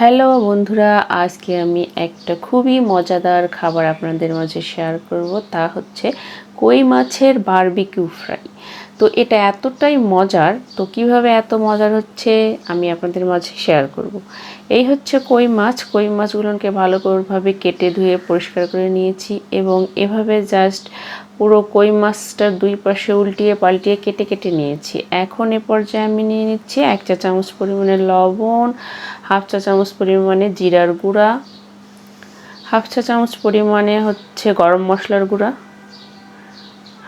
Hello বন্ধুরা, আজকে আমি একটা খুবই মজাদার খাবার আপনাদের মাঝে শেয়ার করব, তা হচ্ছে কই মাছের বারবিকিউ ফ্রাই তো এটা এতটাই মজার, তো কীভাবে এত মজার হচ্ছে আমি আপনাদের মাঝে শেয়ার করব। এই হচ্ছে কই মাছ, কই মাছগুলোকে ভালো করেভাবে কেটে ধুয়ে পরিষ্কার করে নিয়েছি এবং এভাবে জাস্ট পুরো কই মাছটার দুই পাশে উল্টিয়ে পাল্টিয়ে কেটে কেটে নিয়েছি। এখন এ পর্যায়ে আমি নিয়ে নিচ্ছি এক চা চামচ পরিমাণে লবণ, হাফ চা চামচ পরিমাণে জিরার গুঁড়া, হাফ চা চামচ পরিমাণে হচ্ছে গরম মশলার গুঁড়া,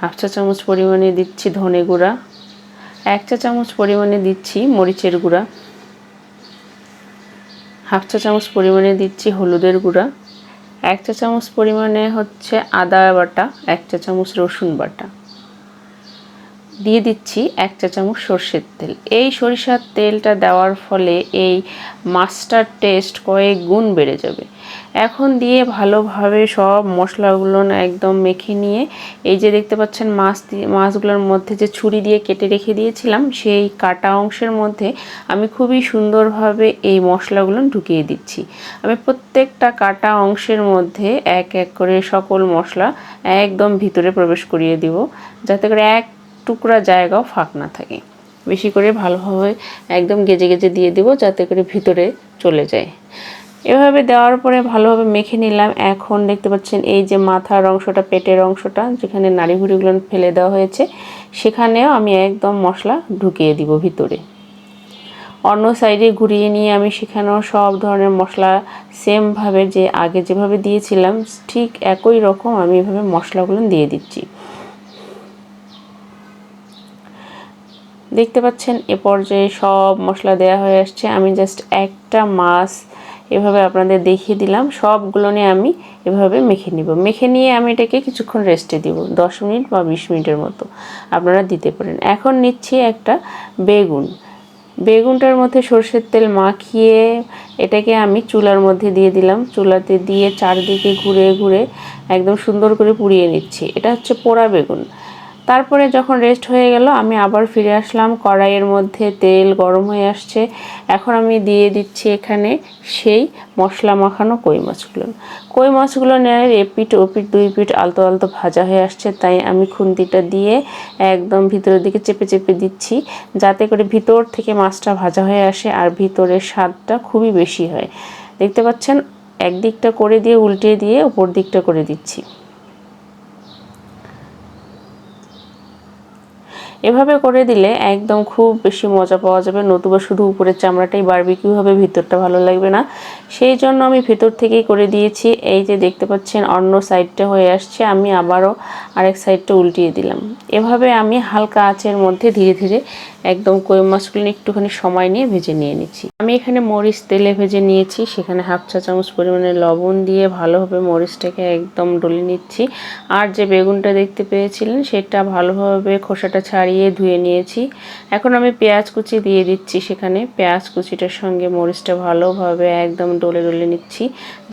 হাফ চা চামচ পরিমাণে দিচ্ছি ধনে গুঁড়া, এক চা চামচ পরিমাণে দিচ্ছি মরিচের গুঁড়া, হাফ চা চামচ পরিমাণে দিচ্ছি হলুদের গুঁড়া এক চা চামচ পরিমাণে হচ্ছে আদা বাটা এক চা চামচ রসুন বাটা। দিয়ে দিচ্ছি এক চা চামচ সর্ষের তেল। এই সরিষার তেলটা দেওয়ার ফলে এই মাছটার টেস্ট কয়েক গুণ বেড়ে যাবে। এখন দিয়ে ভালোভাবে সব মশলাগুলো একদম মেখে নিয়ে, এই যে দেখতে পাচ্ছেন মাছ মাছগুলোর মধ্যে যে ছুরি দিয়ে কেটে রেখে দিয়েছিলাম, সেই কাটা অংশের মধ্যে আমি খুবই সুন্দরভাবে এই মশলাগুলো ঢুকিয়ে দিচ্ছি। আমি প্রত্যেকটা কাটা অংশের মধ্যে এক এক করে সকল মশলা একদম ভিতরে প্রবেশ করিয়ে দিব, যাতে করে এক টুকরা জায়গাও ফাঁক না থাকে। বেশি করে ভালোভাবে একদম গেজে গেজে দিয়ে দিব যাতে করে ভিতরে চলে যায়। এভাবে দেওয়ার পরে ভালোভাবে মেখে নিলাম। এখন দেখতে পাচ্ছেন এই যে মাথার অংশটা, পেটের অংশটা, যেখানে নাড়ি ভুড়িগুলো ফেলে দেওয়া হয়েছে, সেখানেও আমি একদম মশলা ঢুকিয়ে দিব ভিতরে। অন্য সাইডে ঘুরিয়ে নিয়ে আমি সেখানেও সব ধরনের মশলা সেমভাবে যে আগে যেভাবে দিয়েছিলাম, ঠিক একই রকম আমি এভাবে মশলাগুলো দিয়ে দিচ্ছি। দেখতে পাচ্ছেন, এ পর্যায়ে সব মশলা দেওয়া হয়ে আসছে। আমি জাস্ট একটা মাছ এভাবে আপনাদের দেখিয়ে দিলাম। সবগুলো নিয়ে আমি এভাবে মেখে নিব। মেখে নিয়ে আমি এটাকে কিছুক্ষণ রেস্টে দিব, দশ মিনিট বা বিশ মিনিটের মতো। আপনারা দিতে পারেন। এখন নিচ্ছি একটা বেগুন। বেগুনটার মধ্যে সর্ষের তেল মাখিয়ে এটাকে আমি চুলার মধ্যে দিয়ে দিলাম। চুলাতে দিয়ে চারদিকে ঘুরে ঘুরে একদম সুন্দর করে পুড়িয়ে নিচ্ছি। এটা হচ্ছে পোড়া বেগুন। তারপরে যখন রেস্ট হয়ে গেল, আমি আবার ফিরে আসলাম। কড়াইয়ের মধ্যে তেল গরম হয়ে আসছে। এখন আমি দিয়ে দিচ্ছি এখানে সেই মশলা মাখানো কই মাছগুলো। কই মাছগুলো নেয় এপিট ওপিট দুই পিঠ আলতো আলতো ভাজা হয়ে আসছে, তাই আমি খুন্তিটা দিয়ে একদম ভিতরের দিকে চেপে চেপে দিচ্ছি, যাতে করে ভিতর থেকে মাছটা ভাজা হয়ে আসে আর ভিতরের স্বাদটা খুবই বেশি হয়। দেখতে পাচ্ছেন? একদিকটা করে দিয়ে উল্টে দিয়ে উপর দিকটা করে দিচ্ছি। এভাবে করে দিলে একদম খুব বেশি মজা পাওয়া যাবে। নতুবা শুধু উপরের চামড়াটাই বারবিকিউ হবে, ভিতরটা ভালো লাগবে না। সেই জন্য আমি ভিতর থেকেই করে দিয়েছি। এই যে দেখতে পাচ্ছেন, অন্য সাইডটা হয়ে আসছে। আমি আবারও আরেক সাইডটা উল্টিয়ে দিলাম। এভাবে আমি হালকা আঁচের মধ্যে ধীরে ধীরে একদম কই মাছগুলো একটুখানি সময় নিয়ে ভেজে নিয়ে নিচ্ছি। আমি এখানে মরিচ তেলে ভেজে নিয়েছি। সেখানে হাফ চা চামচ পরিমাণে লবণ দিয়ে ভালোভাবে মরিচটাকে একদম ডলে নিচ্ছি। আর যে বেগুনটা দেখতে পেয়েছিলেন, সেটা ভালোভাবে খোসাটা ছাড়িয়ে ধুয়ে নিয়েছি। এখন আমি পেঁয়াজ কুচি দিয়ে দিচ্ছি সেখানে। পেঁয়াজ কুচিটার সঙ্গে মরিচটা ভালোভাবে একদম ডলে ডলে নিচ্ছি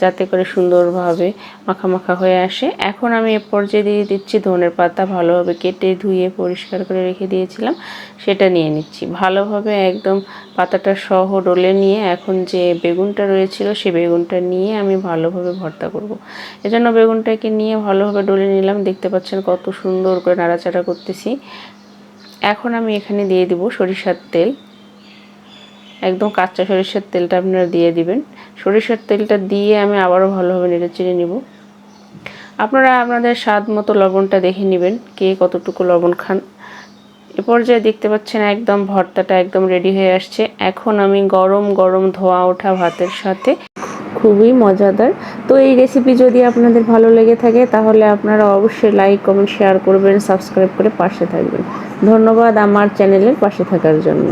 যাতে করে সুন্দরভাবে মাখা মাখা হয়ে আসে। এখন আমি এ পর্যায়ে দিয়ে দিচ্ছি ধনের পাতা ভালোভাবে কেটে ধুয়ে পরিষ্কার করে রেখে দিয়েছিলাম। সেটা নিয়ে নিচ্ছি। ভালোভাবে একদম পাতাটা সহ ডলে নিয়ে এখন যে বেগুনটা রয়েছিল সে বেগুনটা নিয়ে আমি ভালোভাবে ভর্তা করব। এজন্য বেগুনটাকে নিয়ে ভালোভাবে ডলে নিলাম। দেখতে পাচ্ছেন কত সুন্দর করে নাড়াচাড়া করতেছি। এখন আমি এখানে দিয়ে দিব সরিষার তেল। একদম কাঁচা সরিষার তেলটা আপনারা দিয়ে দিবেন। সরিষার তেলটা দিয়ে আমি আবারও ভালোভাবে নেড়ে চিড়ে নিব। আপনারা আপনাদের স্বাদ মতো লবণটা দেখে নেবেন কে কতটুকু লবণ খান। এ পর্যায়ে দেখতে পাচ্ছেন একদম ভর্তাটা একদম রেডি হয়ে আসছে। এখন আমি গরম গরম ধোয়া ওঠা ভাতের সাথে খুবই মজাদার। তো এই রেসিপি যদি আপনাদের ভালো লেগে থাকে, তাহলে আপনারা অবশ্যই লাইক কমেন্ট শেয়ার করবেন সাবস্ক্রাইব করে পাশে থাকবেন। ধন্যবাদ আমার চ্যানেলের পাশে থাকার জন্য।